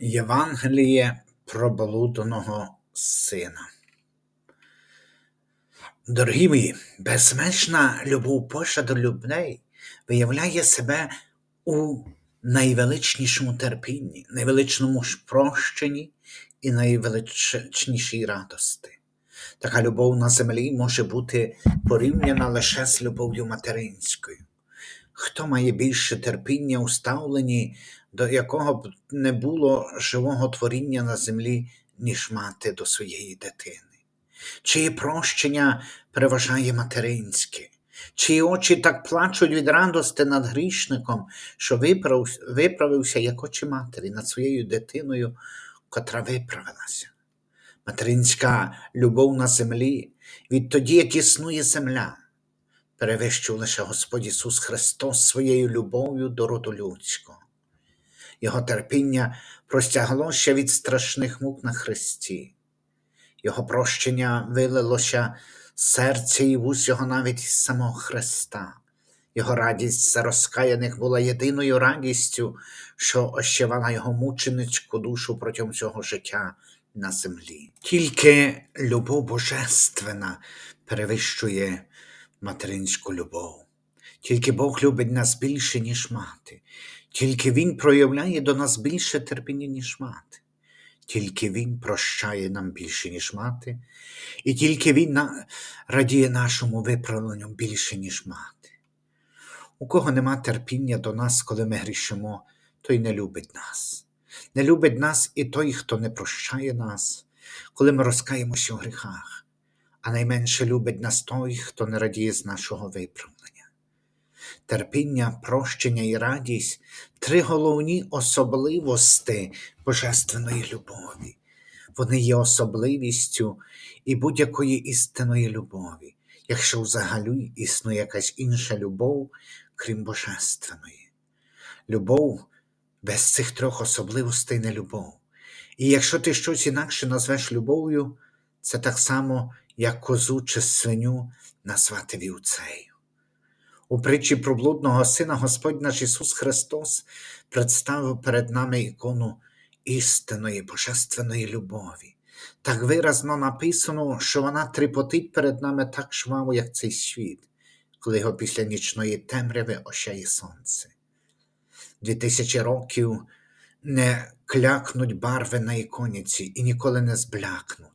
Євангеліє про блудного сина. Дорогі мої, безмежна любов Божа до людей виявляє себе у найвеличнішому терпінні, найвеличному прощенні і найвеличнішій радості. Така любов на землі може бути порівняна лише з любов'ю материнською. Хто має більше терпіння у ставленні, до якого б не було живого творіння на землі, ніж мати до своєї дитини? Чиє прощення переважає материнське, чиї очі так плачуть від радости над грішником, що виправився як очі матері над своєю дитиною, котра виправилася. Материнська любов на землі відтоді, як існує земля, перевищив лише Господь Ісус Христос своєю любов'ю до роду людського. Його терпіння простяглося від страшних мук на Христі. Його прощення вилилося з серця і вуз його навіть із самого Христа. Його радість за розкаяних була єдиною радістю, що ощевала його мученицьку душу протягом цього життя на землі. Тільки любов божественна перевищує материнську любов. Тільки Бог любить нас більше, ніж мати. Тільки Він проявляє до нас більше терпіння, ніж мати. Тільки Він прощає нам більше, ніж мати, і тільки Він радіє нашому виправленню більше, ніж мати. У кого нема терпіння до нас, коли ми грішимо, той не любить нас. Не любить нас і той, хто не прощає нас, коли ми розкаємося у гріхах, а найменше любить нас той, хто не радіє з нашого виправлення. Терпіння, прощення і радість три головні особливості божественної любові. Вони є особливістю і будь-якої істинної любові, якщо взагалі існує якась інша любов, крім божественної. Любов без цих трьох особливостей не любов. І якщо ти щось інакше назвеш любов'ю, це так само, як козу чи свиню назвати вівцею. У притчі про блудного сина Господь наш Ісус Христос представив перед нами ікону істинної божественної любові. Так виразно написано, що вона тріпотить перед нами так жваво, як цей світ, коли його після нічної темряви ощає сонце. Дві тисячі років не клякнуть барви на іконіці і ніколи не зблякнуть,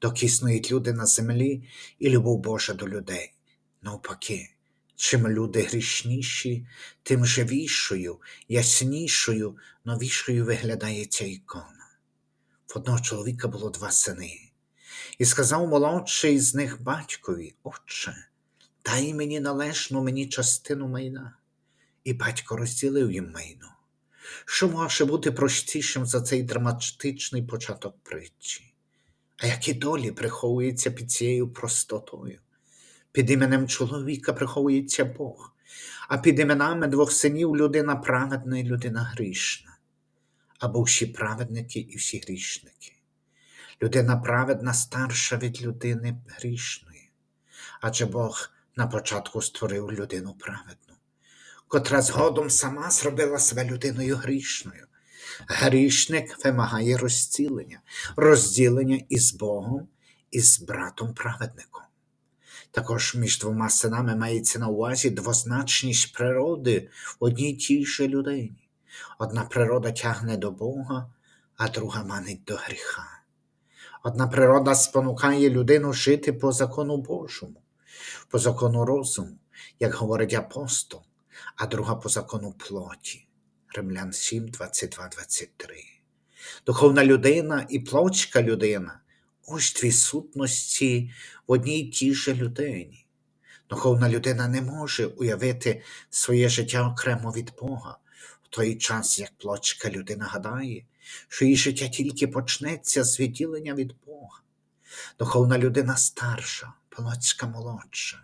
доки існують люди на землі і любов Божа до людей. Навпаки, чим люди грішніші, тим живішою, яснішою, новішою виглядає ця ікона. В одного чоловіка було два сини, і сказав молодший з них батькові: Отче, дай мені належну мені частину майна. І батько розділив їм майно. Що може бути простішим за цей драматичний початок притчі? А які долі приховуються під цією простотою? Під іменем чоловіка приховується Бог, а під іменами двох синів людина праведна і людина грішна, або всі праведники і всі грішники. Людина праведна старша від людини грішної, адже Бог на початку створив людину праведну, котра згодом сама зробила себе людиною грішною. Грішник вимагає розцілення, розділення із Богом і з братом праведником. Також між двома синами мається на увазі двозначність природи в одній тій же людині. Одна природа тягне до Бога, а друга манить до гріха. Одна природа спонукає людину жити по закону Божому, по закону розуму, як говорить апостол, а друга по закону плоті. Римлян 7, 22, 23. Духовна людина і плотська людина ось дві сутності в одній тій же людині. Духовна людина не може уявити своє життя окремо від Бога, в той час, як плотська людина гадає, що її життя тільки почнеться з відділення від Бога. Духовна людина старша, плотська молодша.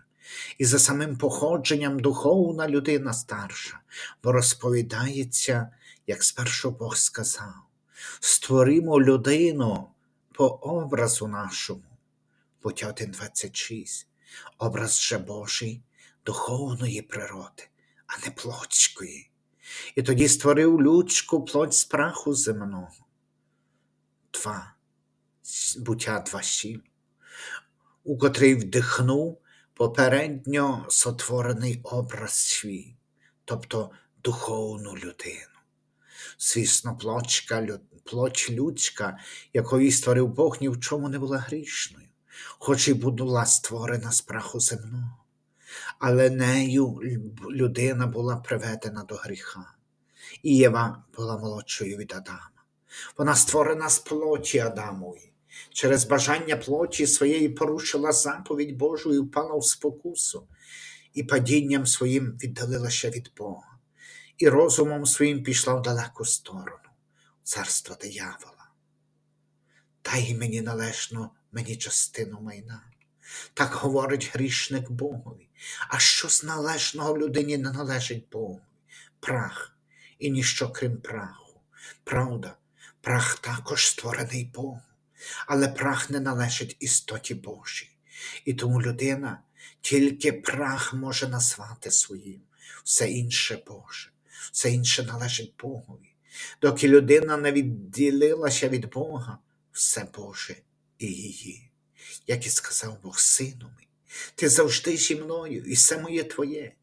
І за самим походженням духовна людина старша, бо розповідається, як спершу Бог сказав: створимо людину по образу нашому. Буття 1.26. Образ же Божий духовної природи, а не плотської. І тоді створив людську плоть з праху земного. Два. Буття 2.7, у котрий вдихнув попередньо сотворений образ свій, тобто духовну людину. Звісно, плотська, лю- плоть людська, якої створив Бог, ні в чому не була грішною, хоч і була створена з праху земного. Але нею людина була приведена до гріха. І Єва була молодшою від Адама. Вона створена з плоті Адамової. Через бажання плоті своєї порушила заповідь Божу і впала в спокусу, і падінням своїм віддалилася від Бога, і розумом своїм пішла в далеку сторону, в царство диявола. Дай мені належно мені частину майна. Так говорить грішник Богові. А що з належного людині не належить Богу? Прах і ніщо крім праху. Правда, прах також створений Богом, але прах не належить істоті Божій. І тому людина тільки прах може назвати своїм, все інше Боже, все інше належить Богові. Доки людина не відділилася від Бога, все Боже і її. Як і сказав Бог, сину мій, ти завжди зі мною, і все моє твоє.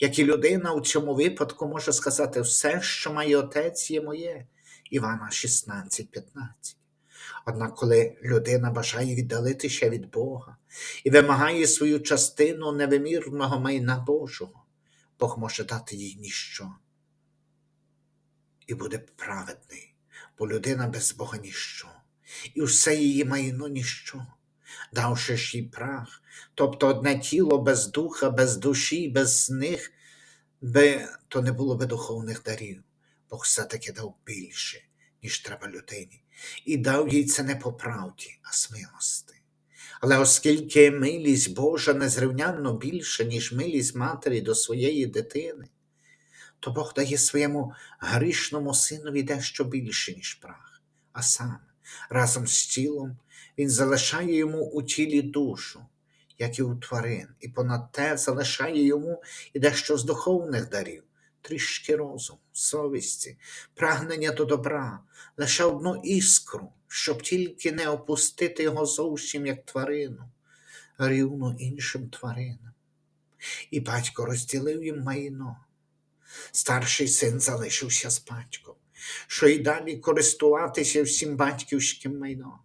Як і людина у цьому випадку може сказати, все, що має отець, є моє. Івана 16:15. Однак, коли людина бажає віддалитися від Бога і вимагає свою частину невимірного майна Божого, Бог може дати їй ніщо. І буде праведний, бо людина без Бога ніщо, і все її майно ніщо, давши ж їй прах, тобто одне тіло без духа, без душі, без них, би то не було би духовних дарів. Бог все-таки дав більше, ніж треба людині, і дав їй це не по правді, а з милости. Але оскільки милість Божа незрівнянно більша, ніж милість матері до своєї дитини, то Бог дає своєму грішному синові дещо більше, ніж прах, а саме разом з тілом він залишає йому у тілі душу, як і у тварин, і понад те залишає йому і дещо з духовних дарів, трішки розуму, совісті, прагнення до добра, лише одну іскру, щоб тільки не опустити його зовсім як тварину, рівно іншим тваринам. І батько розділив їм майно. Старший син залишився з батьком, що й далі користуватися всім батьківським майном.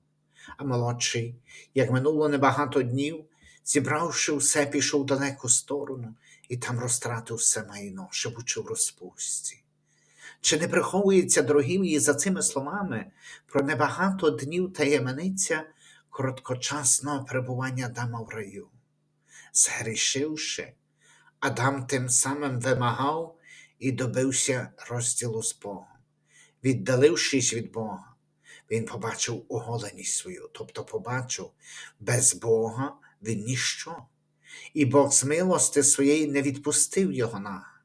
А молодший, як минуло небагато днів, зібравши все, пішов в далеку сторону і там розтратив все майно, живучи в розпусті. Чи не приховується, дорогі мої, за цими словами про небагато днів таємниця короткочасного перебування Адама в раю? Згрішивши, Адам тим самим вимагав і добився розділу з Богом. Віддалившись від Бога, він побачив оголеність свою, тобто побачив, без Бога він ніщо. І Бог з милости своєї не відпустив його на,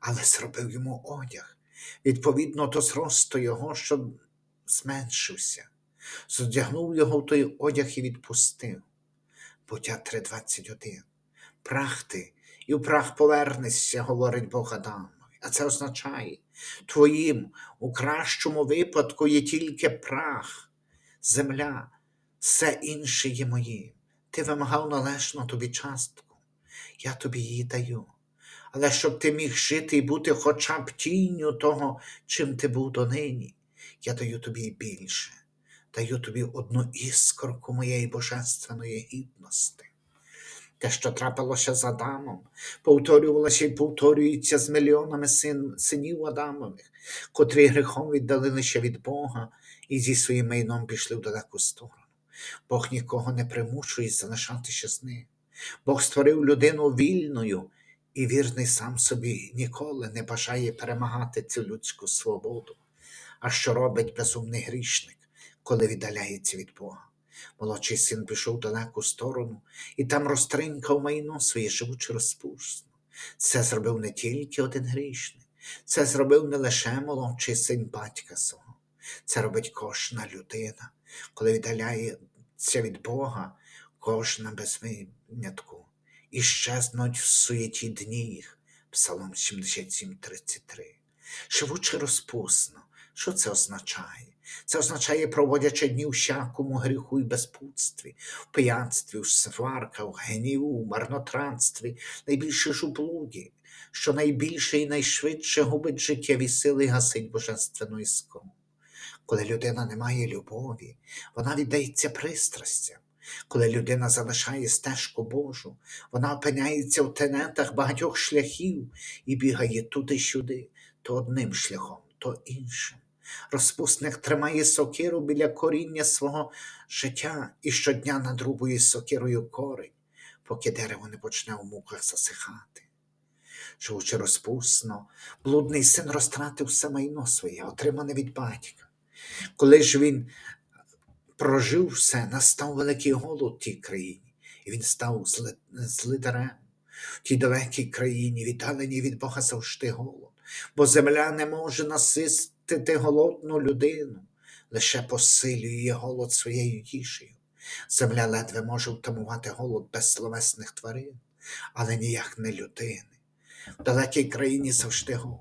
але зробив йому одяг, відповідно до зросту його, щоб зменшився, зодягнув його в той одяг і відпустив. Буття 3.21. Прах ти, і в прах повернешся, говорить Бог Адамові. А це означає, твоїм у кращому випадку є тільки прах, земля, все інше є моїм. Ти вимагав належну тобі частку, я тобі її даю. Але щоб ти міг жити і бути хоча б тінню того, чим ти був донині, я даю тобі більше, даю тобі одну іскорку моєї божественної гідності. Те, що трапилося з Адамом, повторювалося і повторюється з мільйонами син, синів Адамових, котрі гріхом віддалилися від Бога і зі своїм майном пішли в далеку сторону. Бог нікого не примушує залишатися з ним. Бог створив людину вільною, і вірний сам собі ніколи не бажає перемагати цю людську свободу. А що робить безумний грішник, коли віддаляється від Бога? Молодший син пішов в далеку сторону і там розтринкав майно своє живучи розпусно. Це зробив не тільки один грішник, це зробив не лише молодший син батька свого, це робить кожна людина, коли віддаляється від Бога, кожна без винятку, і щезнуть в суєті дні їх. Псалом 77, 33. живучи розпусно. Що це означає? Це означає, проводячи дні у всякому гріху і безпутстві, в пияцтві, у сварках, в гніву, в марнотратстві, найбільше ж у блуді, що найбільше і найшвидше губить життєві сили гасить божественну іскру. Коли людина не має любові, вона віддається пристрастям. Коли людина залишає стежку Божу, вона опиняється в тенетах багатьох шляхів і бігає туди-сюди, то одним шляхом, то іншим. Розпусник тримає сокиру біля коріння свого життя і щодня надрубує сокирою корень, поки дерево не почне у муках засихати. Живучи розпусно, блудний син розтратив все майно своє, отримане від батька. Коли ж він прожив все, настав великий голод в тій країні, і він став зли- злидарем. В тій далекій країні, віддаленій від Бога завжди голод, бо земля не може наситити голодну людину, лише посилює голод своєю їжею. Земля ледве може втамувати голод безсловесних тварин, але ніяк не людини. В далекій країні завжди голод.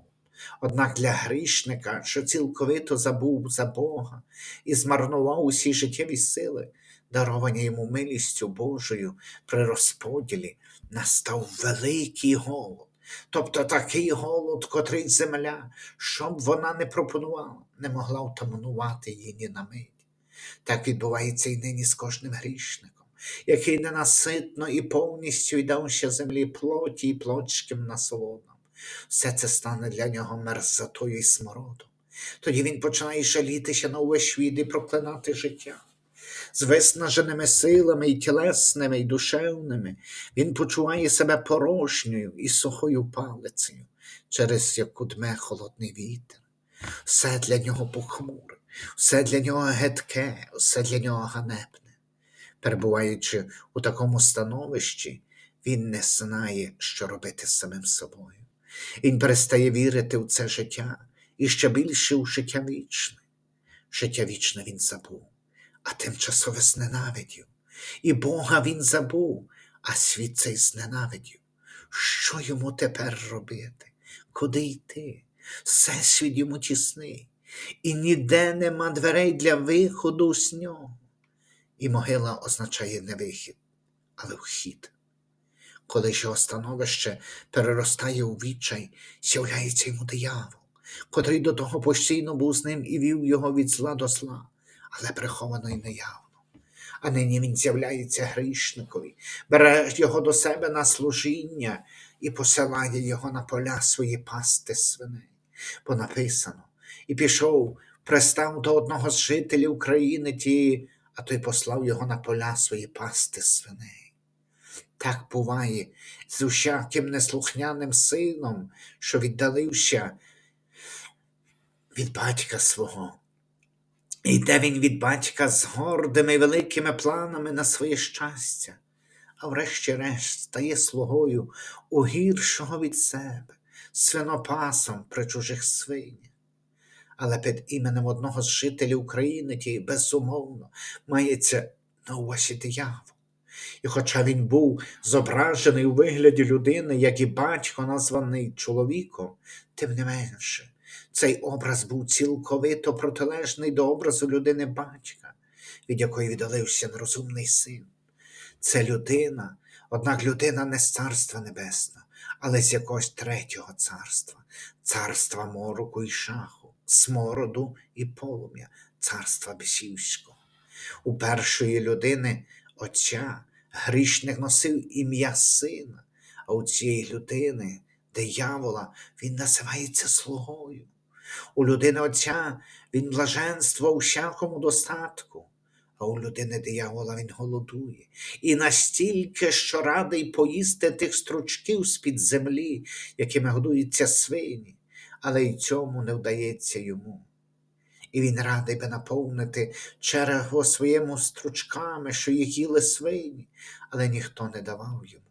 Однак для грішника, що цілковито забув за Бога і змарнував усі життєві сили, даровані йому милістю Божою при розподілі, настав великий голод. Тобто такий голод, котрий земля, щоб вона не пропонувала, не могла втаманувати її ні на мить. Так відбувається і нині з кожним грішником, який ненаситно і повністю віддався землі плоті і плотським насолодам. Все це стане для нього мерзотою і смородом. Тоді він починає жалітися на увесь світ і проклинати життя. З виснаженими силами і тілесними, і душевними він почуває себе порожньою і сухою палицею, через яку дме холодний вітер. Все для нього похмуре, все для нього гидке, все для нього ганебне. Перебуваючи у такому становищі, він не знає, що робити з самим собою. Він перестає вірити в це життя і ще більше у життя вічне. Життя вічне він забув, а тимчасове зненавидів. І Бога він забув, а світ цей зненавидів. Що йому тепер робити? Куди йти? Всесвіт йому тісний, і ніде нема дверей для виходу з нього. І могила означає не вихід, але вхід. Коли ж його становище переростає у відчай, з'являється йому диявол, котрий до того постійно був з ним і вів його від зла до зла, але приховано й неявно. А нині він з'являється грішникові, бере його до себе на служіння і посилає його на поля свої пасти свиней. Бо написано, і пішов, пристав до одного з жителів країни тієї, а той послав його на поля свої пасти свиней. Так буває з усяким неслухняним сином, що віддалився від батька свого. І йде він від батька з гордими великими планами на своє щастя, а врешті-решт стає слугою у гіршого від себе, свинопасом при чужих свинях. Але під іменем одного з жителів України тієї безумовно мається на увазі диявол. І хоча він був зображений у вигляді людини, як і батько, названий чоловіком, тим не менше, цей образ був цілковито протилежний до образу людини батька, від якої віддалився нерозумний син. Це людина, однак людина не з царства небесного, але з якогось третього царства, царства мороку і шаху, смороду і полум'я, царства бісівського. У першої людини Отця грішник носив ім'я сина, а у цієї людини, диявола, він називається слугою. У людини Отця він блаженство у всякому достатку, а у людини диявола він голодує. І настільки, що радий поїсти тих стручків з-під землі, якими годуються свині, але й цьому не вдається йому. І він радий би наповнити черего своєму стручками, що їх їли свині, але ніхто не давав йому.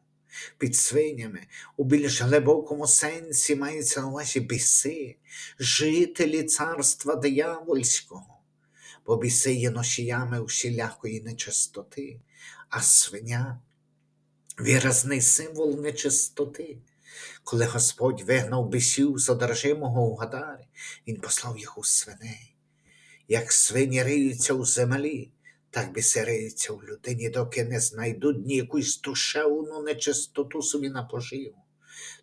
Під свинями у більш глибокому сенсі мається на увазі біси, жителі царства диявольського, бо біси є носіями усілякої нечистоти, а свиня виразний символ нечистоти. Коли Господь вигнав бісів з одержимого у Гадарі, Він послав їх у свиней. Як свині риються у землі, так біси риються у людині, доки не знайдуть ні якусь душевну нечистоту собі на поживу.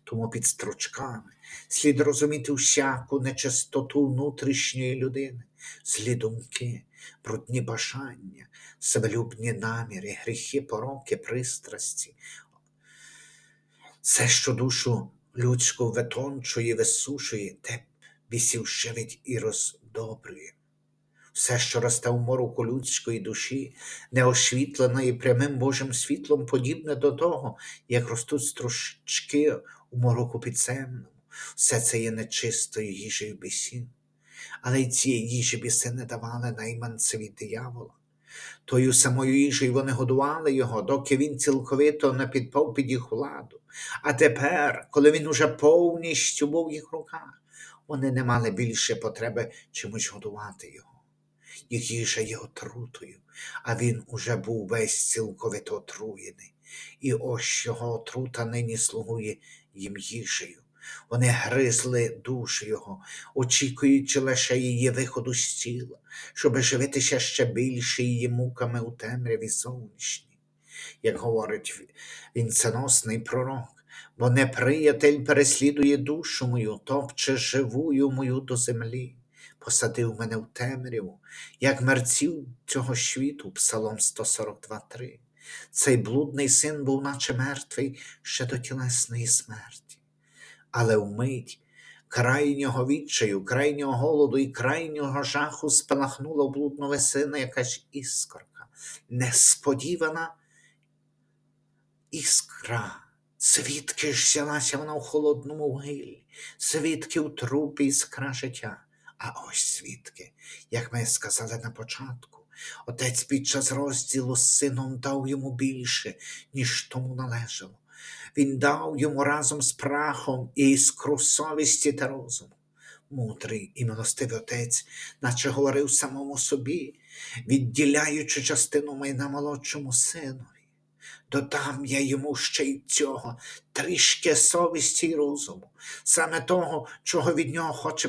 Тому під стручками слід розуміти всяку нечистоту внутрішньої людини, злі думки, брудні бажання, себелюбні наміри, гріхи, пороки, пристрасті. Все, що душу людську витончує, висушує, те бісів живить і роздобрює. Все, що росте у мороку людської душі, неосвітленої прямим Божим світлом, подібне до того, як ростуть стручки у мороку підземному. Все це є нечистою їжею бісів. Але й цієї їжі біси не давали найманцеві диявола. Тою самою їжею вони годували його, доки він цілковито не підпав під їх владу. А тепер, коли він уже повністю був в їх руках, вони не мали більше потреби чимось годувати його. Їх їжа є отрутою, а він уже був весь цілковито отруєний. І ось його отрута нині слугує їм їжею. Вони гризли душу його, очікуючи лише її виходу з тіла, щоби живитися ще більше її муками у темряві зовнішній. Як говорить вінценосний пророк, бо неприятель переслідує душу мою, топче живую мою до землі, посадив мене в темряву, як мерців цього світу, Псалом 142.3. Цей блудний син був наче мертвий ще до тілесної смерті. Але вмить крайнього відчаю, крайнього голоду і крайнього жаху спалахнула блудного сина якась іскорка, несподівана іскра. Звідки ж взялася вона в холодному вгилі, звідки в трупі іскра життя. А ось звідки, як ми сказали на початку, отець під час розділу з сином дав йому більше, ніж тому належало. Він дав йому разом з прахом і іскру совісті та розуму. Мудрий і милостивий отець, наче говорив самому собі, відділяючи частину майна молодшому синові. Додам я йому ще й цього трішки совісті й розуму, саме того, чого від нього хоче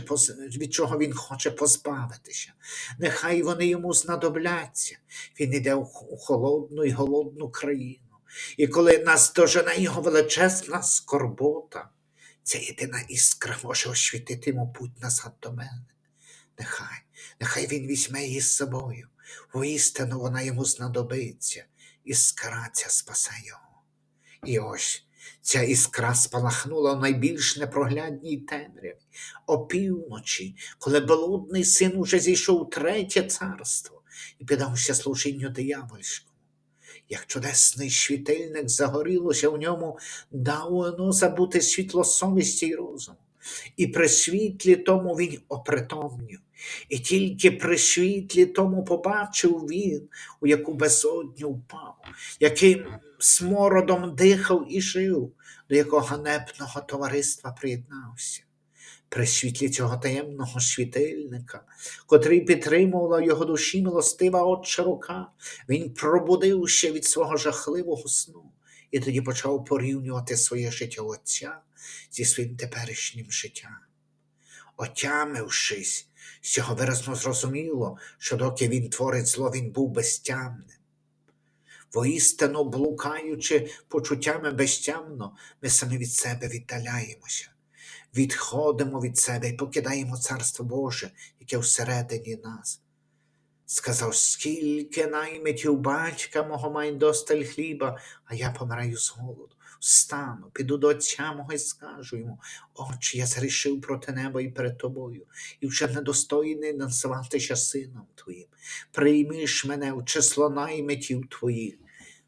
від чого він хоче позбавитися. Нехай вони йому знадобляться. Він іде у холодну і голодну країну. І коли нас дожене його величезна скорбота, ця єдина іскра може освітити йому путь назад до мене. Нехай, нехай він візьме її з собою. Воістину вона йому знадобиться, іскра ця спасе його. І ось ця іскра спалахнула в найбільш непроглядній темряві, опівночі, коли блудний син уже зійшов у третє царство і піддався служінню диявольському. Як чудесний світильник загорілося в ньому, давно забути світло совісті й розуму. І при світлі тому він опритомнів, і тільки при світлі тому побачив він, у яку безодню впав, яким смородом дихав і жив, до якого ганебного товариства приєднався. При світлі цього таємного світильника, котрий підтримувала його душі милостива отча рука, він пробудився від свого жахливого сну і тоді почав порівнювати своє життя Отця зі своїм теперішнім життям. Отямившись, з цього виразно зрозуміло, що доки він творить зло, він був безтямним. Воістину, блукаючи почуттями безтямно, ми самі від себе віддаляємося, відходимо від себе і покидаємо Царство Боже, яке всередині нас. Сказав, скільки наймитів батька мого має досталь хліба, а я помираю з голоду. Встану, піду до отця мого і скажу йому, Отче, я згрішив проти неба і перед тобою, і вже недостойний називатися сином твоїм. Приймиш мене в число наймитів твоїх.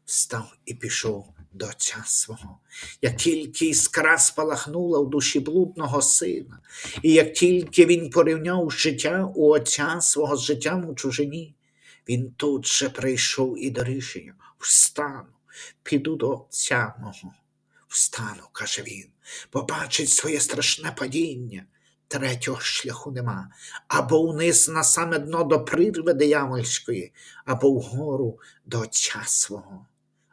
Встав і пішов до отця свого. Як тільки іскра спалахнула в душі блудного сина, і як тільки він порівняв життя у отця свого з життям у чужині, він тут же прийшов і до рішення встану, піду до отця мого. Встану, каже він, побачить своє страшне падіння. Третього шляху нема. Або вниз на саме дно до прірви диявольської, або вгору до отця свого.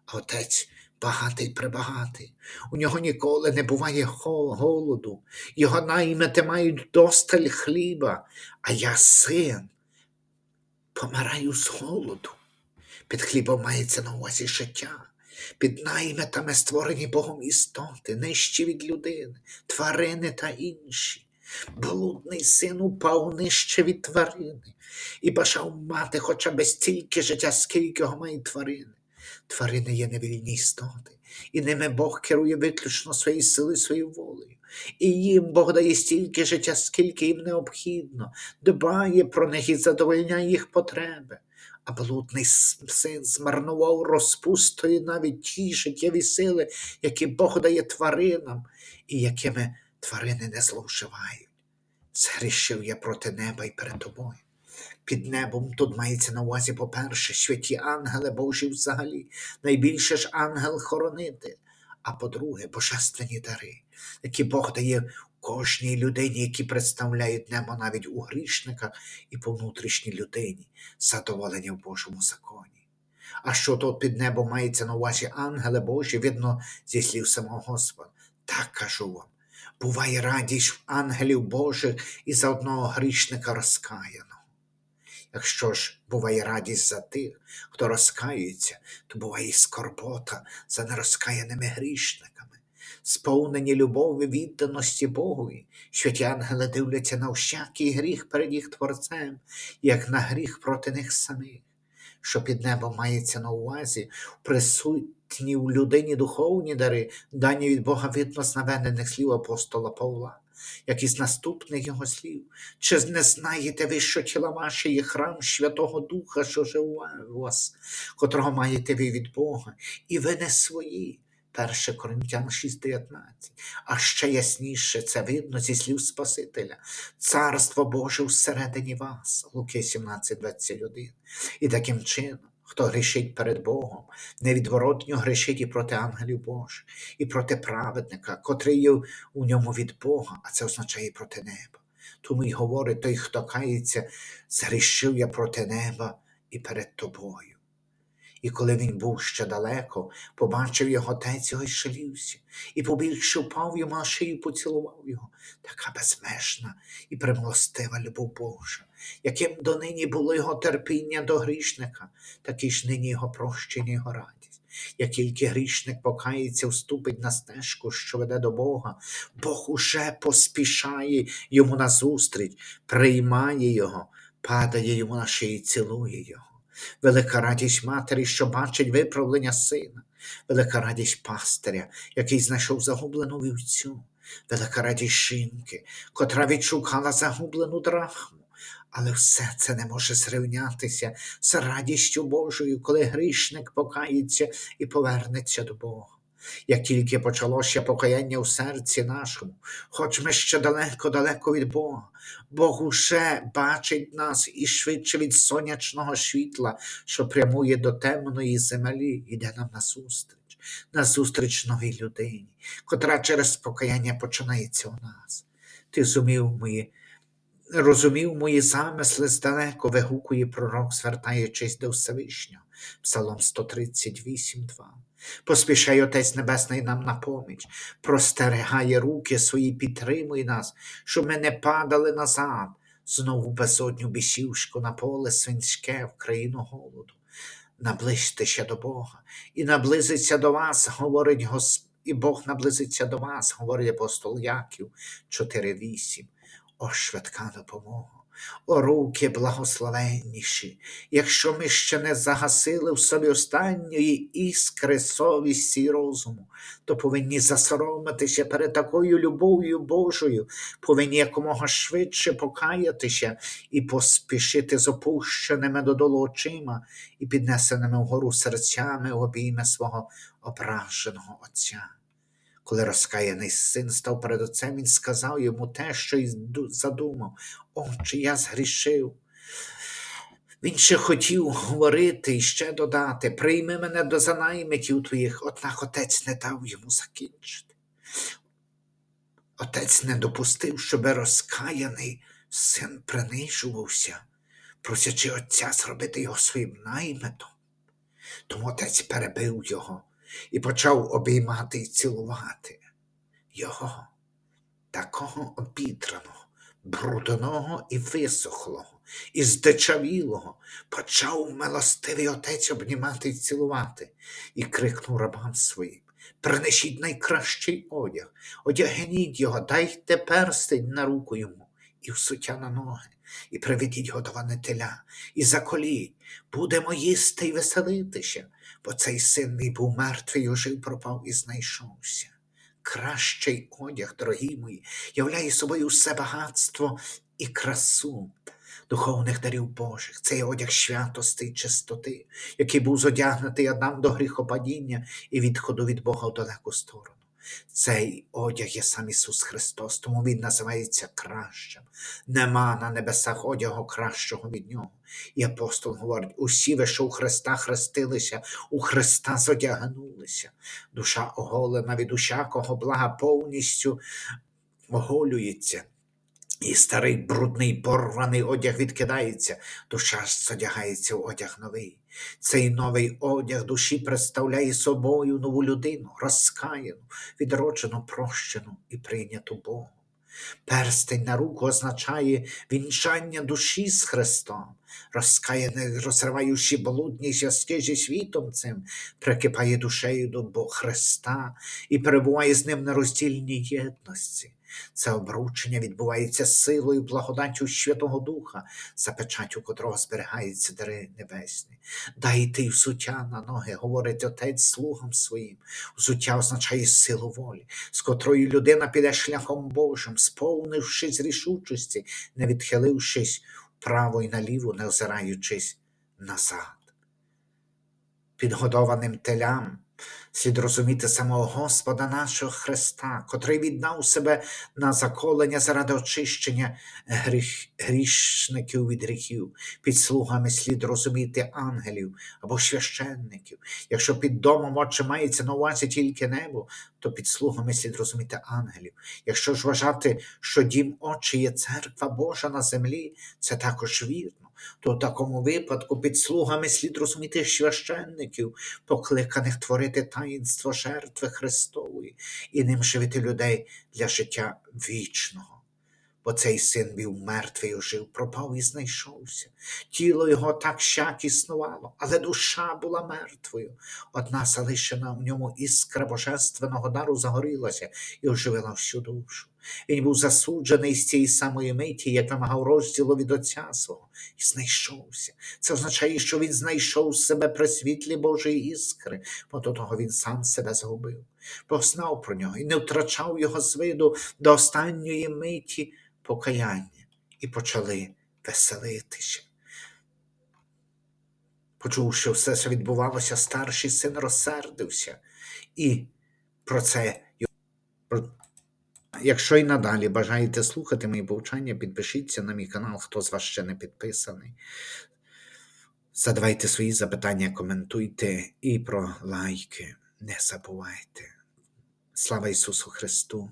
А Отець багатий прибагатий. У нього ніколи не буває голоду, його наймити мають досталь хліба, а я син, помираю з голоду. Під хлібом мається на увазі життя. Під найметами створені Богом істоти, нижчі від людини, тварини та інші. Блудний син упав нижче від тварини і бажав мати хоча б стільки життя, скільки його мають тварини. Тварини є невільні істоти, і ними Бог керує виключно своєю силою, своєю волею. І їм Бог дає стільки життя, скільки їм необхідно, дбає про них і задовольняє їх потреби. А блудний син змарнував розпустою навіть ті життєві сили, які Бог дає тваринам, і якими тварини не зловживають. Згрішив я проти неба і перед тобою. Під небом тут мається на увазі, по-перше, святі ангели Божі взагалі, найбільше ж ангел-хоронитель, а по-друге, божественні дари, які Бог дає кожній людині, які представляють небо навіть у грішниках і по внутрішній людині, задоволення в Божому законі. А що тут під небом мається на увазі ангели Божі, видно зі слів самого Господа. Так кажу вам. Буває радість в ангелів Божих і за одного грішника розкаяного. Якщо ж буває радість за тих, хто розкаюється, то буває і скорбота за нерозкаяними грішниками, сповнені любові відданості Богові, святі ангели дивляться на всякий гріх перед їх Творцем, як на гріх проти них самих, що під небом мається на увазі присутні в людині духовні дари, дані від Бога видно з слів апостола Павла, як із наступних його слів. Чи не знаєте ви, що тіла ваші є храм Святого Духа, що живе у вас, котрого маєте ви від Бога, і ви не свої? 1 Коринтян 6,19. А ще ясніше це видно зі слів Спасителя. Царство Боже всередині вас, Луки 17,21. І таким чином, хто грішить перед Богом, невідворотньо грішить і проти ангелів Божих, і проти праведника, котрий є у ньому від Бога, а це означає і проти неба. Тому й говорить той, хто кається, згрішив я проти неба і перед тобою. І коли він був ще далеко, побачив його отець його й шалівся, і побігши впав йому на шию, і поцілував його. Така безмежна і примилостива любов Божа, яким донині було його терпіння до грішника, такі ж нині його прощення, його радість. Як тільки грішник покається, вступить на стежку, що веде до Бога, Бог уже поспішає йому назустріч, приймає його, падає йому на шию, і цілує його. Велика радість матері, що бачить виправлення сина, велика радість пастиря, який знайшов загублену вівцю, велика радість жінки, котра відшукала загублену драхму. Але все це не може зрівнятися з радістю Божою, коли грішник покається і повернеться до Бога. Як тільки почалося покаяння у серці нашому, хоч ми ще далеко-далеко від Бога, Бог уже бачить нас і швидше від сонячного світла, що прямує до темної землі, іде нам назустріч, назустріч новій людині, котра через покаяння починається у нас. Ти зумів мої, розумів мої замисли здалеку, вигукує пророк, звертаючись до Всевишнього. Псалом 138, 2. Поспішай Отець Небесний нам на поміч, простерегає руки свої, підтримуй нас, щоб ми не падали назад, знову безодню бісівшку на поле свинське в країну голоду. Наближтеся до Бога, і наблизиться до вас, говорить Господь, і Бог наблизиться до вас, говорить апостол Яків 4.8. О, швидка допомога. О, руки благословенніші, якщо ми ще не загасили в собі останньої іскри совісті й розуму, то повинні засоромитися перед такою любов'ю Божою, повинні якомога швидше покаятися і поспішити з опущеними додолу очима і піднесеними вгору серцями обійми свого ображеного Отця. Коли розкаяний син став перед отцем, він сказав йому те, що й ду- задумав. Отче, я згрішив. Він ще хотів говорити і ще додати, прийми мене до занаймитів твоїх, однак отець не дав йому закінчити. Отець не допустив, щоби розкаяний син принижувався, просячи отця зробити його своїм наймитом. Тому отець перебив його і почав обіймати і цілувати його, такого обідраного, брудного і висохлого, і здичавілого, почав милостивий отець обнімати і цілувати, і крикнув рабам своїм. Принесіть найкращий одяг, одягніть його, дайте перстень на руку йому і всуття на ноги, і приведіть годоване теля, і заколіть, будемо їсти й веселитися, бо цей син мій був мертвий, ожив, пропав і знайшовся. Кращий одяг, дорогі мої, являє собою все багатство і красу духовних дарів Божих. Це є одяг святости і чистоти, який був зодягнутий Адам до гріхопадіння і відходу від Бога в далеку сторону. Цей одяг є сам Ісус Христос, тому Він називається кращим. Нема на небесах одягу кращого від Нього. І апостол говорить: усі ви, що у Христа хрестилися, у Христа зодягнулися. Душа оголена від усякого блага повністю оголюється. І старий брудний порваний одяг відкидається, душа ж зодягається в одяг новий. Цей новий одяг душі представляє собою нову людину, розкаяну, відроджену, прощену і прийняту Богом. Перстень на руку означає вінчання душі з Христом, розкаяний, розриваючи блудні зв'язки зі світом цим, прикипає душею до Бога Христа і перебуває з ним на роздільній єдності. Це обручення відбувається силою благодаттю Святого Духа, за печаттю котрого зберігаються дари небесні. Дайте й взуття на ноги, говорить отець слугам своїм. Взуття означає силу волі, з котрою людина піде шляхом Божим, сповнившись рішучості, не відхилившись вправо і наліво, не озираючись назад. Підгодованим телям слід розуміти самого Господа нашого Христа, котрий віддав себе на заколення заради очищення гріх, грішників від гріхів. Під слугами слід розуміти ангелів або священників. Якщо під домом отче мається на увазі тільки небо, то під слугами слід розуміти ангелів. Якщо ж вважати, що дім Отче є церква Божа на землі, це також вірно. То в такому випадку під слугами слід розуміти священників, покликаних творити таїнство жертви Христової і ним живити людей для життя вічного. Бо цей син був мертвий, ожив, пропав і знайшовся. Тіло його так щак існувало, але душа була мертвою. Одна залишена в ньому іскра божественного дару загорілася і оживила всю душу. Він був засуджений з цієї самої миті, як вимагав розділу від отця свого, і знайшовся. Це означає, що він знайшов себе при світлі Божої іскри, бо до того він сам себе згубив. Бог знав про нього і не втрачав його з виду до останньої миті покаяння, і почали веселитися. Почувши все, що відбувалося, старший син розсердився, і про це Якщо і надалі бажаєте слухати мої повчання, підпишіться на мій канал, хто з вас ще не підписаний. Задавайте свої запитання, коментуйте і про лайки не забувайте. Слава Ісусу Христу!